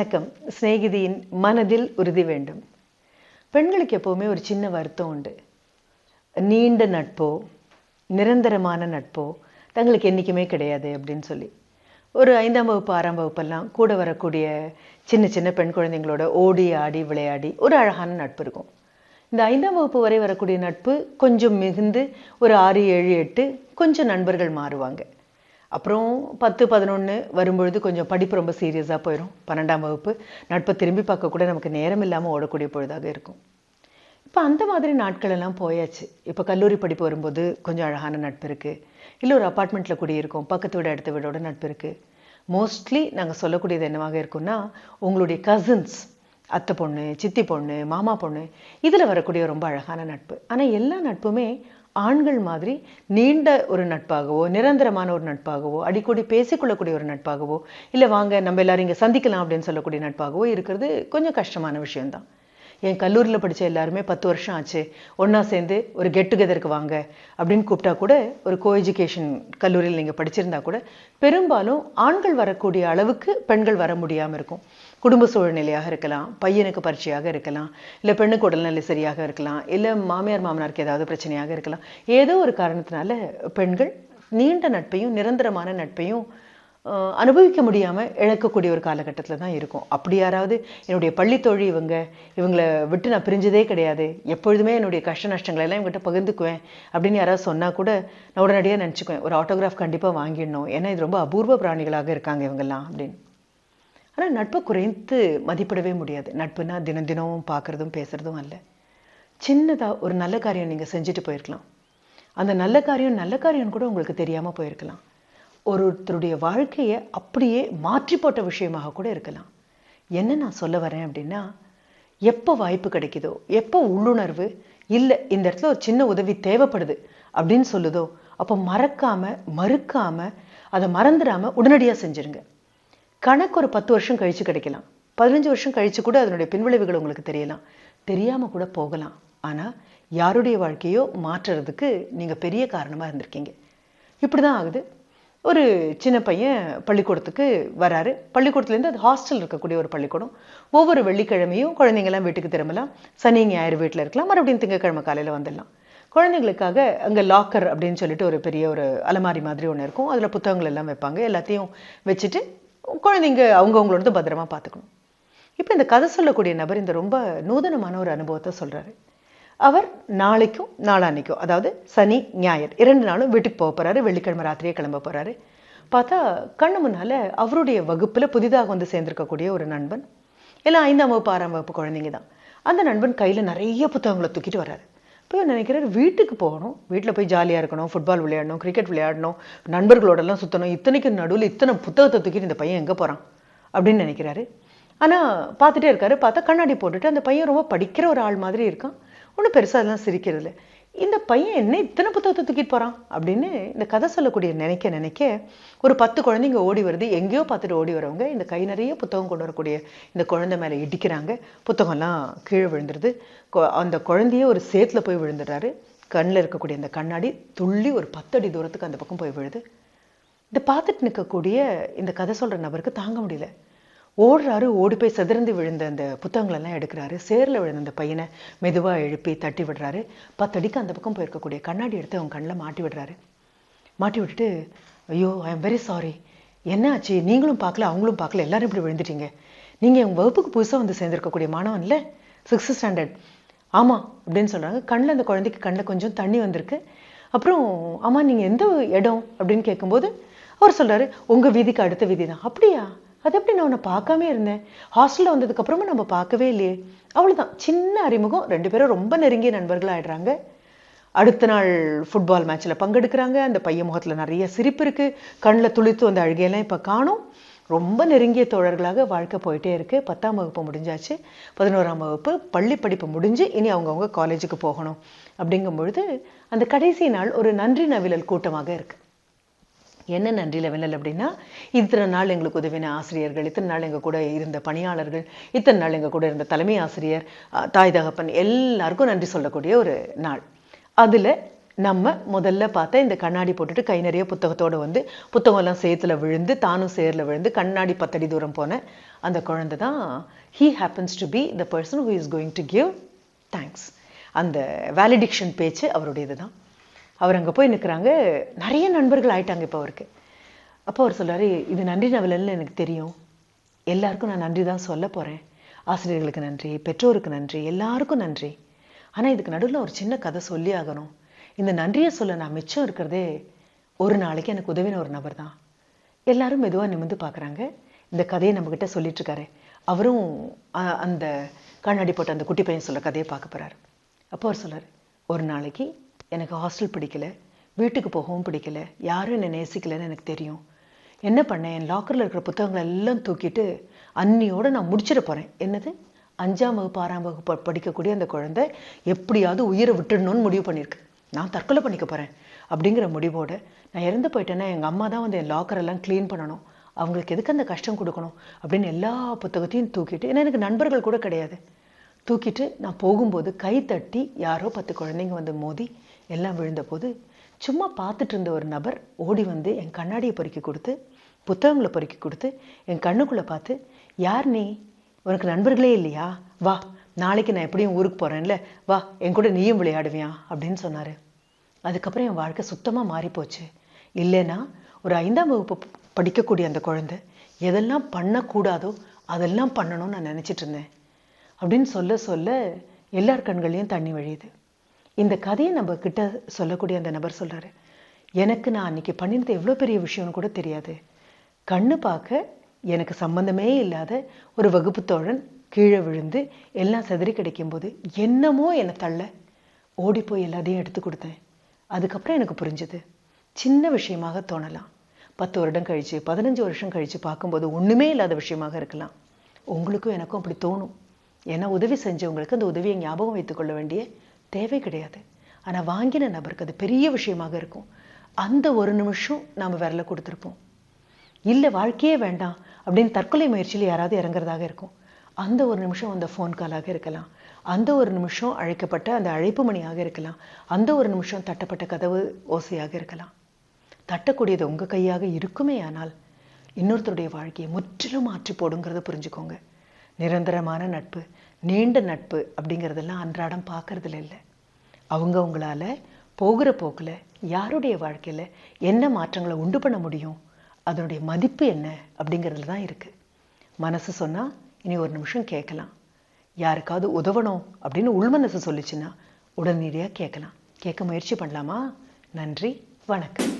வணக்கம். சிநேகிதியின் மனதில் உறுதி வேண்டும். பெண்களுக்கு எப்போவுமே ஒரு சின்ன வருத்தம் உண்டு. நீண்ட நட்போ நிரந்தரமான நட்போ தங்களுக்கு என்றைக்குமே கிடையாது அப்படின்னு சொல்லி. ஒரு ஐந்தாம் வகுப்பு ஆறாம் வகுப்பெல்லாம் கூட வரக்கூடிய சின்ன சின்ன பெண் குழந்தைங்களோட ஓடி ஆடி விளையாடி ஒரு அழகான நட்பு இருக்கும். இந்த ஐந்தாம் வகுப்பு வரை வரக்கூடிய நட்பு கொஞ்சம் மிகுந்து ஒரு ஆறு ஏழு எட்டு கொஞ்சம் நண்பர்கள் மாறுவாங்க. அப்புறம் பத்து பதினொன்று வரும்பொழுது கொஞ்சம் படிப்பு ரொம்ப சீரியஸாக போயிடும் பன்னெண்டாம் வகுப்பு. நட்பை திரும்பி பார்க்க கூட நமக்கு நேரம் இல்லாமல் ஓடக்கூடிய பொழுதாக இருக்கும். இப்போ அந்த மாதிரி நாட்கள் எல்லாம் போயாச்சு. இப்போ கல்லூரி படிப்பு வரும்போது கொஞ்சம் அழகான நட்பு இருக்குது இல்லை ஒரு அப்பார்ட்மெண்ட்டில் குடியிருக்கோம். பக்கத்து வீடு அடுத்த வீடோட நட்பு இருக்குது மோஸ்ட்லி நாங்கள் சொல்லக்கூடியது என்னவாக இருக்கும்னா உங்களுடைய கசின்ஸ் அத்தை பொண்ணு சித்தி பொண்ணு மாமா பொண்ணு இதில் வரக்கூடிய ரொம்ப அழகான நட்பு. ஆனால் எல்லா நட்புமே ஆண்கள் மாதிரி நீண்ட ஒரு நட்பாகவோ நிரந்தரமான ஒரு நட்பாகவோ அடிக்கடி பேசிக்கொள்ளக்கூடிய ஒரு நட்பாகவோ இல்லை வாங்க நம்ம எல்லாரும் இங்கே சந்திக்கலாம் அப்படின்னு சொல்லக்கூடிய நட்பாகவோ இருக்கிறது கொஞ்சம் கஷ்டமான விஷயம்தான். என் கல்லூரியில் படித்த எல்லாருமே பத்து வருஷம் ஆச்சு. ஒன்றா சேர்ந்து ஒரு கெட் டுகெதருக்கு வாங்க அப்படின்னு கூப்பிட்டா கூட ஒரு கோ எஜுகேஷன் கல்லூரியில் நீங்கள் படிச்சிருந்தா கூட பெரும்பாலும் ஆண்கள் வரக்கூடிய அளவுக்கு பெண்கள் வர முடியாமல் இருக்கும். குடும்ப சூழ்நிலையாக இருக்கலாம் பையனுக்கு பரீட்சையாக இருக்கலாம் இல்லை பெண்ணுக்கு உடல்நிலை சரியாக இருக்கலாம் இல்லை மாமியார் மாமனாருக்கு ஏதாவது பிரச்சனையாக இருக்கலாம். ஏதோ ஒரு காரணத்தினால பெண்கள் நீண்ட நட்பையும் நிரந்தரமான நட்பையும் அனுபவிக்க முடியாமல் இழக்கக்கூடிய ஒரு காலகட்டத்தில் தான் இருக்கும். அப்படி யாராவது என்னுடைய பள்ளித்தோழி இவங்க இவங்களை விட்டு நான் பிரிஞ்சதே கிடையாது. எப்பொழுதுமே என்னுடைய கஷ்ட நஷ்டங்களை எல்லாம் இவங்ககிட்ட பகிர்ந்துக்குவேன் அப்படின்னு யாராவது சொன்னால் கூட நான் உடனடியாக நினச்சிக்குவேன். ஒரு ஆட்டோகிராஃப் கண்டிப்பாக வாங்கிடணும். ஏன்னா இது ரொம்ப அபூர்வ பிராணிகளாக இருக்காங்க இவங்கெல்லாம் அப்படின்னு. ஆனால் நட்பை குறைத்து மதிப்பிடவே முடியாது. நட்புனா தினம் தினமும் பார்க்குறதும் பேசுகிறதும் அல்ல. சின்னதாக ஒரு நல்ல காரியம் நீங்கள் செஞ்சுட்டு போயிருக்கலாம். அந்த நல்ல காரியம் நல்ல காரியம்னு கூட உங்களுக்கு தெரியாமல் போயிருக்கலாம். ஒருத்தருடைய வாழ்க்கையை அப்படியே மாற்றி போட்ட விஷயமாக கூட இருக்கலாம். என்ன நான் சொல்ல வரேன் அப்படின்னா எப்போ வாய்ப்பு கிடைக்குதோ எப்போ உள்ளுணர்வு இல்லை இந்த இடத்துல ஒரு சின்ன உதவி தேவைப்படுது அப்படின்னு சொல்லுதோ அப்போ மறக்காம மறுக்காம அதை மறந்துடாமல் உடனடியாக செஞ்சுருங்க. கணக்கு ஒரு பத்து வருஷம் கழிச்சு கிடைக்கலாம். பதினஞ்சு வருஷம் கழிச்சு கூட அதனுடைய பின்விளைவுகள் உங்களுக்கு தெரியலாம். தெரியாமல் கூட போகலாம். ஆனால் யாருடைய வாழ்க்கையோ மாற்றுறதுக்கு நீங்கள் பெரிய காரணமாக இருந்திருக்கீங்க. இப்படி தான் ஆகுது. ஒரு சின்ன பையன் பள்ளிக்கூடத்துக்கு வராரு. பள்ளிக்கூடத்துலேருந்து அது ஹாஸ்டல் இருக்கக்கூடிய ஒரு பள்ளிக்கூடம். ஒவ்வொரு வெள்ளிக்கிழமையும் குழந்தைங்கள்லாம் வீட்டுக்கு திரும்பலாம். சனி ஞாயிறு வீட்டில் இருக்கலாம். மறுபடியும் திங்கக்கிழமை காலையில் வந்துடலாம். குழந்தைங்களுக்காக அங்கே லாக்கர் அப்படின்னு சொல்லிட்டு ஒரு பெரிய ஒரு அலமாரி மாதிரி ஒன்று இருக்கும். அதில் புத்தகங்கள் எல்லாம் வைப்பாங்க. எல்லாத்தையும் வச்சுட்டு குழந்தைங்க அவங்கவுங்களோட பத்திரமா பார்த்துக்கணும். இப்போ இந்த கதை சொல்லக்கூடிய நபர் இந்த ரொம்ப நூதனமான ஒரு அனுபவத்தை சொல்கிறாரு அவர் நாளைக்கும் நாளான்னைக்கும் அதாவது சனி ஞாயிறு இரண்டு நாளும் வீட்டுக்கு போக போகிறாரு வெள்ளிக்கிழமை ராத்திரியே கிளம்ப போகிறாரு பார்த்தா கண்ணு முன்னால் அவருடைய வகுப்பில் புதிதாக வந்து சேர்ந்திருக்கக்கூடிய ஒரு நண்பன். எல்லாம் ஐந்தாம் வகுப்பு ஆறாம் வகுப்பு குழந்தைங்க தான். அந்த நண்பன் கையில் நிறைய புத்தகங்களை தூக்கிட்டு வர்றாரு. இப்போ நினைக்கிறார்? வீட்டுக்கு போகணும். வீட்டில் போய் ஜாலியாக இருக்கணும் ஃபுட்பால் விளையாடணும் கிரிக்கெட் விளையாடணும் நண்பர்களோடலாம் சுற்றணும் இத்தனைக்கு நடுவில் இத்தனை புத்தகத்தை தூக்கிட்டு இந்த பையன் எங்கே போகிறான் அப்படின்னு நினைக்கிறாரு. ஆனால் பார்த்துட்டே இருக்காரு. பார்த்தா கண்ணாடி போட்டுட்டு அந்த பையன் ரொம்ப படிக்கிற ஒரு ஆள் மாதிரி இருக்கான். ஒன்றும் பெருசாக அதெல்லாம் சிரிக்கிறது இந்த பையன் என்ன இத்தனை புத்தகத்தை தூக்கிட்டு போகிறான் அப்படின்னு இந்த கதை சொல்லக்கூடிய நினைக்க நினைக்க ஒரு பத்து குழந்தைங்க ஓடி வருது. எங்கேயோ பார்த்துட்டு ஓடி வரவங்க இந்த கை நிறைய புத்தகம் கொண்டு வரக்கூடிய இந்த குழந்தை மேலே இடிக்கிறாங்க. புத்தகம்லாம் கீழே விழுந்துருது. அந்த குழந்தையே ஒரு சேத்துல போய் விழுந்துடுறாரு. கண்ணில் இருக்கக்கூடிய இந்த கண்ணாடி துள்ளி ஒரு பத்தடி தூரத்துக்கு அந்த பக்கம் போய் விழுது. இதை பார்த்துட்டு நிற்கக்கூடிய இந்த கதை சொல்கிற நபருக்கு தாங்க முடியல. ஓடுறாரு ஓடி போய் சிதறந்து விழுந்த அந்த புத்தகங்களெல்லாம் எடுக்கிறாரு. சேரில் விழுந்த அந்த பையனை மெதுவாக எழுப்பி தட்டி விடுறாரு. பத்தடிக்கு அந்த பக்கம் போயிருக்கக்கூடிய கண்ணாடி எடுத்து அவங்க கண்ணில் மாட்டி விடுறாரு. மாட்டி விட்டுட்டு ஐயோ ஐ எம் வெரி சாரி என்ன ஆச்சு? நீங்களும் பார்க்கல அவங்களும் பார்க்கல எல்லாரும் இப்படி விழுந்துட்டீங்க. நீங்கள் உங்கள் வகுப்புக்கு புதுசாக வந்து சேர்ந்துருக்கக்கூடிய மாணவன் இல்லை? சிக்ஸ்த் ஸ்டாண்டர்ட் ஆமாம் அப்படின்னு சொல்கிறாங்க கண்ணில் அந்த குழந்தைக்கு கண்ணில் கொஞ்சம் தண்ணி வந்திருக்கு. அப்புறம் ஆமாம் நீங்கள் எந்த இடம்? அப்படின்னு கேட்கும்போது அவர் சொல்கிறாரு உங்கள் வீதிக்கு அடுத்த வீதி தான் அப்படியா? அது எப்படி நான் உன்னை பார்க்காம இருந்தேன்? ஹாஸ்டலில் வந்ததுக்கப்புறமா நம்ம பார்க்கவே இல்லையே. அவ்வளோதான் சின்ன அறிமுகம். ரெண்டு பேரும் ரொம்ப நெருங்கிய நண்பர்களாக ஆயிடுறாங்க அடுத்த நாள் ஃபுட்பால் மேட்ச்சில் பங்கெடுக்கிறாங்க. அந்த பையன் முகத்தில் நிறைய சிரிப்பு இருக்குது கண்ணில் துளித்து வந்த அழுகையெல்லாம் இப்போ காணும். ரொம்ப நெருங்கிய தோழர்களாக வாழ்க்கை போயிட்டே இருக்குது பத்தாம் வகுப்பு முடிஞ்சாச்சு. பதினோராம் வகுப்பு பள்ளி படிப்பு முடிஞ்சு இனி அவங்கவுங்க காலேஜுக்கு போகணும். அப்படிங்கும் பொழுது அந்த கடைசி நாள் ஒரு நன்றி நவிழல் கூட்டமாக இருக்குது என்ன நன்றி லெவலில் அப்படின்னா இத்தனை நாள் எங்களுக்கு உதவின ஆசிரியர்கள் இத்தனை நாள் எங்கள் கூட இருந்த பணியாளர்கள் இத்தனை நாள் எங்கள் கூட இருந்த தலைமை ஆசிரியர் தாய் தகப்பன் எல்லாருக்கும் நன்றி சொல்லக்கூடிய ஒரு நாள். அதில் நம்ம முதல்ல பார்த்தா இந்த கண்ணாடி போட்டுட்டு கை நிறைய புத்தகத்தோடு வந்து புத்தகம்லாம் சேத்துல விழுந்து தானும் சேர்ல விழுந்து கண்ணாடி பத்தடி தூரம் போன அந்த குழந்தை தான். He happens to be the person who is going to give thanks அந்த வேலிடிக்ஷன் பேச்சு அவருடையது தான். அவர் அங்கே போய் நிற்கிறாங்க நிறைய நண்பர்கள் ஆயிட்டாங்க இப்போ அவருக்கு. அப்போ அவர் சொல்றாரு இது நன்றி நவலன்னு எனக்கு தெரியும். எல்லாருக்கும் நான் நன்றி தான் சொல்ல போகிறேன் ஆசிரியர்களுக்கு நன்றி பெற்றோருக்கு நன்றி எல்லாருக்கும் நன்றி. ஆனால் இதுக்கு நடுவில் ஒரு சின்ன கதை சொல்லி ஆகணும். இந்த நன்றியை சொல்ல நான் மிச்சம் இருக்கிறதே ஒரு நாளைக்கு எனக்கு உதவின ஒரு நபர் தான். எல்லாரும் மெதுவாக நிமிந்து பார்க்குறாங்க இந்த கதையை நம்மக்கிட்ட சொல்லிட்டு இருக்காரு. அவரும் அ- அந்த கண்ணாடி போட்ட அந்த குட்டி பையன் சொல்ல கதையை பார்க்க போறாரு. அப்போ அவர் சொல்கிறார் ஒரு நாளைக்கு எனக்கு ஹாஸ்டல் பிடிக்கல வீட்டுக்கு போகவும் பிடிக்கல யாரும் என்னை நேசிக்கலைன்னு எனக்கு தெரியும். என்ன பண்ணேன்? என் லாக்கரில் இருக்கிற புத்தகங்களை எல்லாம் தூக்கிட்டு அன்னியோடு நான் முடிச்சிட போகிறேன் என்னது? அஞ்சாம் வகுப்பு ஆறாம் வகுப்பு படிக்கக்கூடிய அந்த குழந்தை எப்படியாவது உயிரை விட்டுடணும்னு முடிவு பண்ணியிருக்கு நான் தற்கொலை பண்ணிக்க போகிறேன் அப்படிங்கிற முடிவோடு நான் இறந்து போயிட்டேன்னா எங்கள் அம்மா தான் வந்து என் லாக்கரெல்லாம் க்ளீன் பண்ணணும். அவங்களுக்கு எதுக்கு அந்த கஷ்டம் கொடுக்கணும் அப்படின்னு எல்லா புத்தகத்தையும் தூக்கிட்டு ஏன்னா எனக்கு நண்பர்கள் கூட கிடையாது. தூக்கிட்டு நான் போகும்போது கை தட்டி யாரோ பத்து குழந்தைங்க வந்து மோதி எல்லாம் விழுந்தபோது சும்மா பார்த்துட்டு இருந்த ஒரு நபர் ஓடி வந்து என் கண்ணாடியை பொறுக்கி கொடுத்து புத்தகங்களை பொறுக்கி கொடுத்து என் கண்ணுக்குள்ள பார்த்து யார் நீ? உனக்கு நண்பர்களே இல்லையா? வா நாளைக்கு நான் எப்படியும் ஊருக்கு போறேன்ல. வா என் கூட நீயும் விளையாடுவியா? அப்படின்னு சொன்னாரு. அதுக்கப்புறம் என் வாழ்க்கை சுத்தமாக மாறிப்போச்சு. இல்லைன்னா ஒரு ஐந்தாம் வகுப்பு படிக்கக்கூடிய அந்த குழந்தை எதெல்லாம் பண்ணக்கூடாதோ அதெல்லாம் பண்ணணும்னு நான் நினைச்சிட்டு இருந்தேன். அப்படின்னு சொல்ல சொல்ல எல்லார் கண்களையும் தண்ணி வழியுது. இந்த கதையை நம்ம கிட்ட சொல்லக்கூடிய அந்த நபர் சொல்றாரு எனக்கு நான் அன்னைக்கு பண்ணினது எவ்வளோ பெரிய விஷயம்னு கூட தெரியாது. கண்ணு பார்க்க எனக்கு சம்பந்தமே இல்லாத ஒரு வகுப்பு தோழன் கீழே விழுந்து எல்லாம் சிதறி கிடைக்கும்போது என்னமோ என்னை தள்ள ஓடி போய் எல்லாத்தையும் எடுத்து கொடுத்தேன். அதுக்கப்புறம் எனக்கு புரிஞ்சது சின்ன விஷயமாக தோணலாம். பத்து வருடம் கழிச்சு பதினஞ்சு வருஷம் கழிச்சு பார்க்கும்போது ஒண்ணுமே இல்லாத விஷயமாக இருக்கலாம். உங்களுக்கும் எனக்கும் அப்படி தோணும். ஏன்னா உதவி செஞ்சவங்களுக்கு அந்த உதவியை ஞாபகம் வைத்துக்கொள்ள வேண்டிய தேவை கிடையாது. ஆனா வாங்கின நபருக்கு அது பெரிய விஷயமாக இருக்கும். அந்த ஒரு நிமிஷம் நாம விரல கொடுத்துருப்போம். இல்லை வாழ்க்கையே வேண்டாம் அப்படின்னு தற்கொலை முயற்சியில் யாராவது இறங்குறதாக இருக்கும். அந்த ஒரு நிமிஷம் அந்த ஃபோன் காலாக இருக்கலாம். அந்த ஒரு நிமிஷம் அழைக்கப்பட்ட அந்த அழைப்பு மணியாக இருக்கலாம். அந்த ஒரு நிமிஷம் தட்டப்பட்ட கதவு ஓசையாக இருக்கலாம். தட்டக்கூடியது உங்க கையாக இருக்குமே ஆனால் இன்னொருத்தருடைய வாழ்க்கையை முற்றிலும் மாற்றி போடுங்கிறத புரிஞ்சுக்கோங்க. நிரந்தரமான நட்பு நீண்ட நட்பு அப்படிங்கிறதெல்லாம் அன்றாடம் பார்க்கறதுல இல்லை. அவங்க போகிற போக்குல யாருடைய வாழ்க்கையில என்ன மாற்றங்களை உண்டு பண்ண முடியும் அதனுடைய மதிப்பு என்ன அப்படிங்கிறதுல தான் இருக்கு. மனசு சொன்னா இனி ஒரு நிமிஷம் கேட்கலாம். யாருக்காவது உதவணும் அப்படின்னு உள்மனசு சொல்லிச்சுன்னா உடனடியாக கேட்கலாம். கேட்க முயற்சி பண்ணலாமா? நன்றி வணக்கம்.